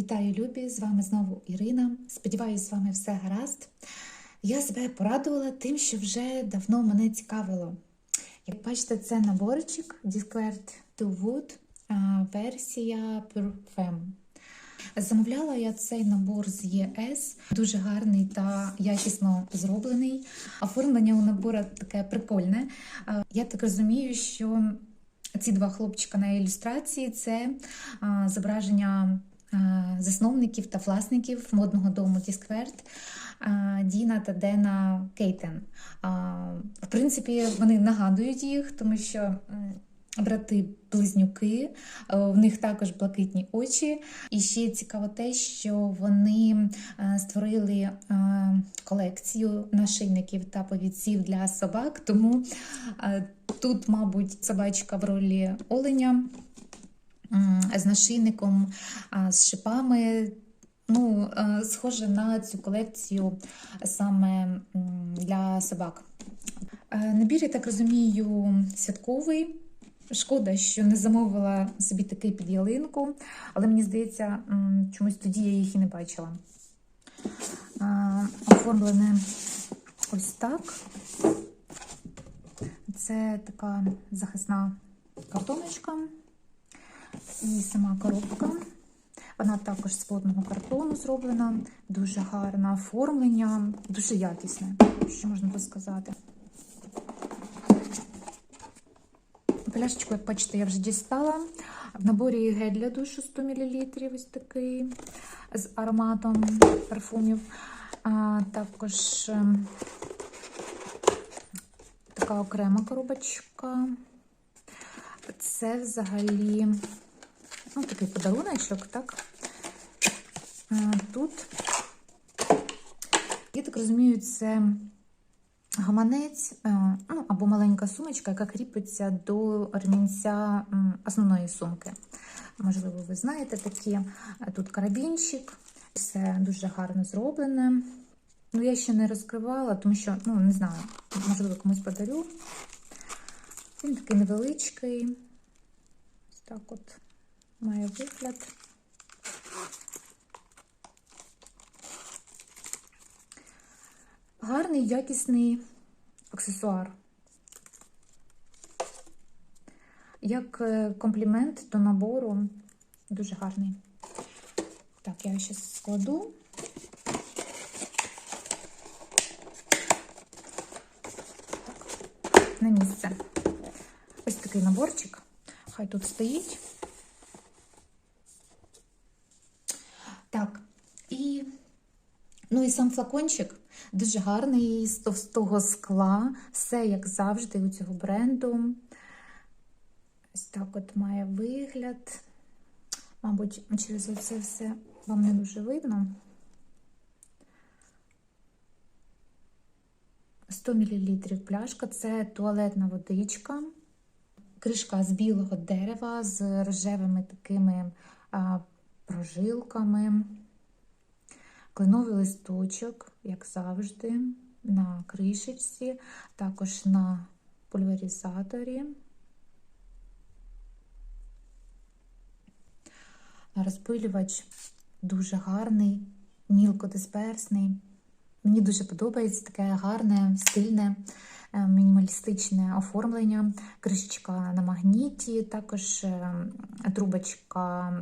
Вітаю, любі! З вами знову Ірина. Сподіваюсь, з вами все гаразд. Я себе порадувала тим, що вже давно мене цікавило. Як бачите, це наборчик Discard to Wood, версія Perfum. Замовляла я цей набор з ЄС, дуже гарний та якісно зроблений. Оформлення у набору таке прикольне. Я так розумію, що ці два хлопчика на ілюстрації це зображення засновників та власників модного дому Тіскверт Діна та Дена Кейтен. В принципі, вони нагадують їх, тому що брати-близнюки, е, в них також блакитні очі. І ще цікаво те, що вони е, створили е, колекцію нашийників та повідців для собак, тому е, тут, мабуть, собачка в ролі оленя з нашийником, з шипами. Ну, е, схоже на цю колекцію саме для собак. Е, Набір, я так розумію, святковий. Шкода, що не замовила собі такий під ялинку, але мені здається, чомусь тоді я їх і не бачила. Е, Оформлене ось так. Це така захисна картоночка і сама коробка. Вона також з плотного картону зроблена, дуже гарне оформлення, дуже якісне, що можна би сказати. Пляшечку, як бачите, я вже дістала. В наборі гель для душу 100 мл, ось такий з ароматом парфумів. А, також ем, така окрема коробочка. Це взагалі ну, такий подаруночок, так? Тут, я так розумію, це гаманець е, ну, або маленька сумочка, яка кріпиться до ремінця основної сумки. Можливо, ви знаєте такі. Тут карабінчик, все дуже гарно зроблене. Ну, я ще не розкривала, тому що, ну, не знаю, можливо, комусь подарю. Він такий невеличкий. Ось так от має вигляд. Гарний, якісний аксесуар. Як е, комплімент до набору, дуже гарний. Так, я ще складу. Так, на місце. Ось такий наборчик. Хай тут стоїть. Так, і, ну і сам флакончик дуже гарний, з товстого скла. Все, як завжди, у цього бренду. Ось так от має вигляд. Мабуть, через це все вам не дуже видно. 100 мл пляшка це туалетна водичка, кришка з білого дерева з рожевими такими а, прожилками, кленовий листочок, як завжди, на кришечці, також на пульверизаторі. Розпилювач дуже гарний, мілкодисперсний. Мені дуже подобається таке гарне, стильне, е, мінімалістичне оформлення. Кришечка на магніті, також е, трубочка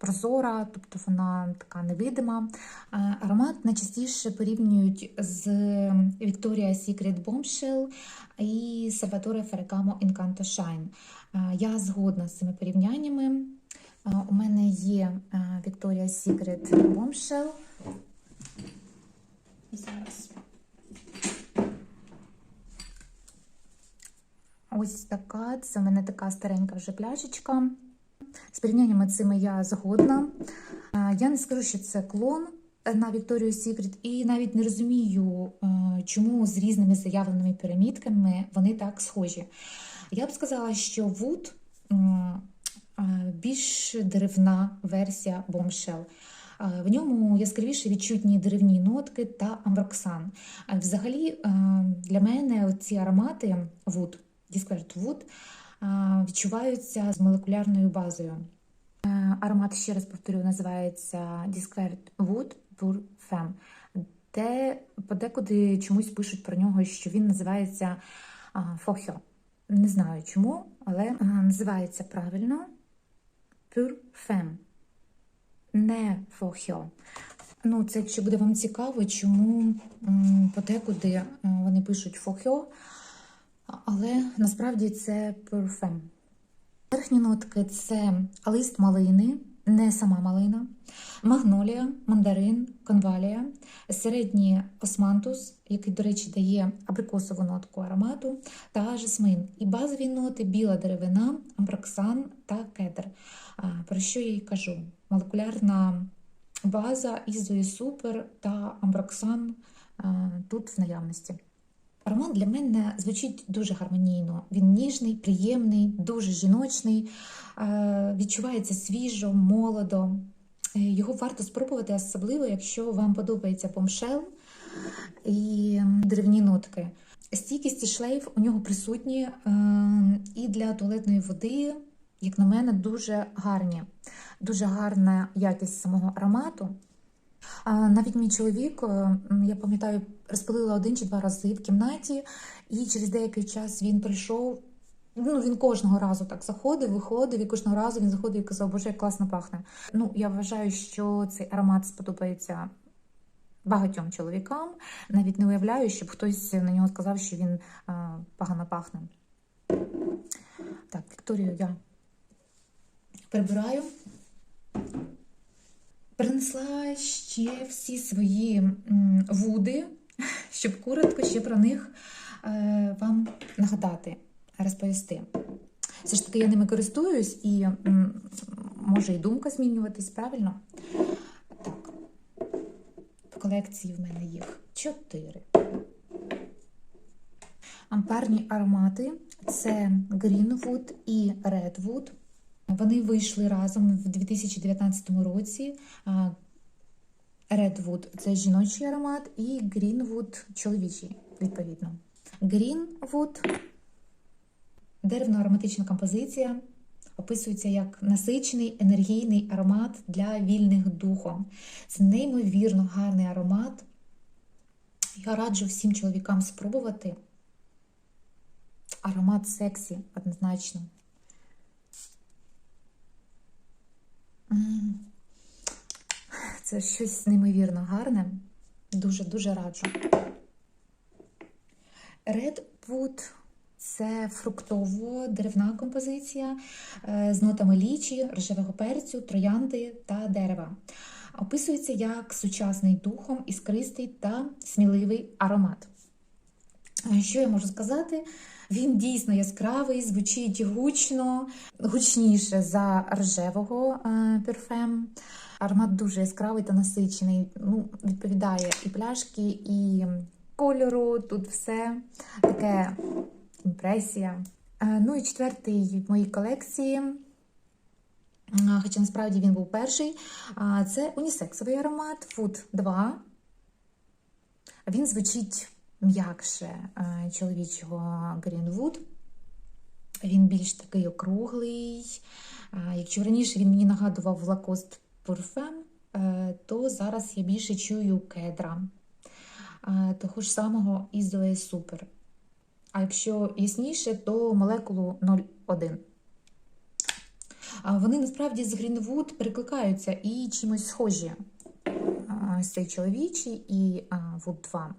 прозора, тобто вона така невидима. Е, Аромат найчастіше порівнюють з Victoria's Secret Bombshell і Salvatore Ferragamo Incanto Shine. Е, Я згодна з цими порівняннями. Е, У мене є е, Victoria's Secret Bombshell. Зараз. Ось така. Це в мене така старенька вже пляшечка. З порівняннями цими я згодна. Е, Я не скажу, що це клон на Victoria's Secret, і навіть не розумію, е, чому з різними заявленими пірамідками вони так схожі. Я б сказала, що Wood е, більш деревна версія Bombshell. В ньому яскравіше відчутні деревні нотки та амброксан. Взагалі, для мене ці аромати Wood, Discard Wood, відчуваються з молекулярною базою. Е, Аромат, ще раз повторю, називається Discret Wood Pur Femme, де подекуди чомусь пишуть про нього, що він називається Фохьо. Не знаю чому, але називається правильно Pur Femme, не Фохьо. Ну, це якщо буде вам цікаво, чому подекуди е, вони пишуть Фохьо, але насправді це Femme. Верхні нотки це лист малини, не сама малина, магнолія, мандарин, конвалія, середній османтус, який, до речі, дає абрикосову нотку аромату, та жасмин. І базові ноти біла деревина, амброксан та кедр. Про що я й кажу? Молекулярна база Ізої Супер та амброксан тут в наявності. Аромат для мене звучить дуже гармонійно. Він ніжний, приємний, дуже жіночний, е, відчувається свіжо, молодо. Е, Його варто спробувати, особливо, якщо вам подобається помшел і деревні нотки. Стійкість і шлейф у нього присутні е, і для туалетної води, як на мене, дуже гарні. Дуже гарна якість самого аромату. Навіть мій чоловік, я пам'ятаю, розпилила один чи два рази в кімнаті, і через деякий час він прийшов. Ну, він кожного разу так заходив, виходив, і кожного разу він заходив і казав, боже, як класно пахне. Ну, я вважаю, що цей аромат сподобається багатьом чоловікам. Навіть не уявляю, щоб хтось на нього сказав, що він а, погано пахне. Так, Вікторію я прибираю. Принесла ще всі свої вуди, щоб коротко ще про них е, вам нагадати, розповісти. Все ж таки, я ними користуюсь і може і думка змінюватись, правильно? Так, в колекції в мене їх чотири. Ампарні аромати це Greenwood і Redwood. Вони вийшли разом в 2019 році. Redwood – це жіночий аромат, і Greenwood – чоловічий, відповідно. Greenwood – деревно-ароматична композиція, описується як насичений енергійний аромат для вільних духом. Це неймовірно гарний аромат. Я раджу всім чоловікам спробувати. Аромат сексі однозначно. Це щось неймовірно гарне. Дуже-дуже раджу. Redwood – це фруктово-деревна композиція е, з нотами лічі, рожевого перцю, троянди та дерева. Описується як сучасний духом, іскристий та сміливий аромат. Е, Що я можу сказати? Він дійсно яскравий, звучить гучно, гучніше за рожевого е, перфем. Аромат дуже яскравий та насичений. Ну, відповідає і пляшки, і кольору. Тут все таке імпресія. Е, Ну і четвертий в моїй колекції. Хоча насправді він був перший. Це унісексовий аромат Food 2. Він звучить м'якше е, чоловічого Greenwood. Він більш такий округлий. Е, Якщо раніше він мені нагадував Parfum, е, то зараз я більше чую кедра. Е, Того ж самого Ізоe Super. А якщо ясніше, то молекулу 0,1. Вони насправді з Greenwood перекликаються і чимось схожі. Ось цей чоловічий і а, Wood 2.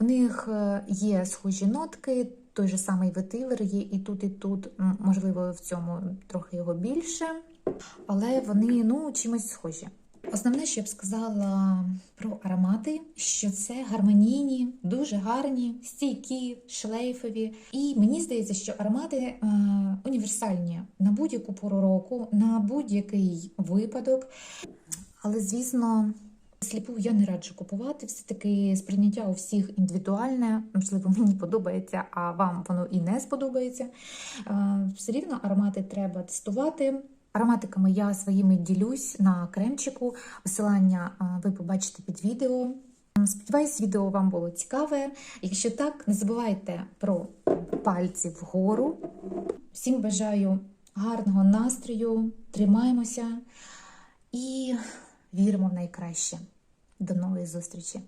У них е, є схожі нотки, той же самий ветивер є і тут, і тут. Можливо, в цьому трохи його більше, але вони ну, чимось схожі. Основне, що я б сказала про аромати, що це гармонійні, дуже гарні, стійкі, шлейфові. І мені здається, що аромати е, універсальні на будь-яку пору року, на будь-який випадок. Але, звісно, сліпу я не раджу купувати. Все-таки сприйняття у всіх індивідуальне. Можливо, мені подобається, а вам воно і не сподобається. Все рівно аромати треба тестувати. Ароматиками я своїми ділюсь на кремчику. Посилання ви побачите під відео. Сподіваюсь, відео вам було цікаве. Якщо так, не забувайте про пальці вгору. Всім бажаю гарного настрою, тримаємося і віримо в найкраще. До нової зустрічі!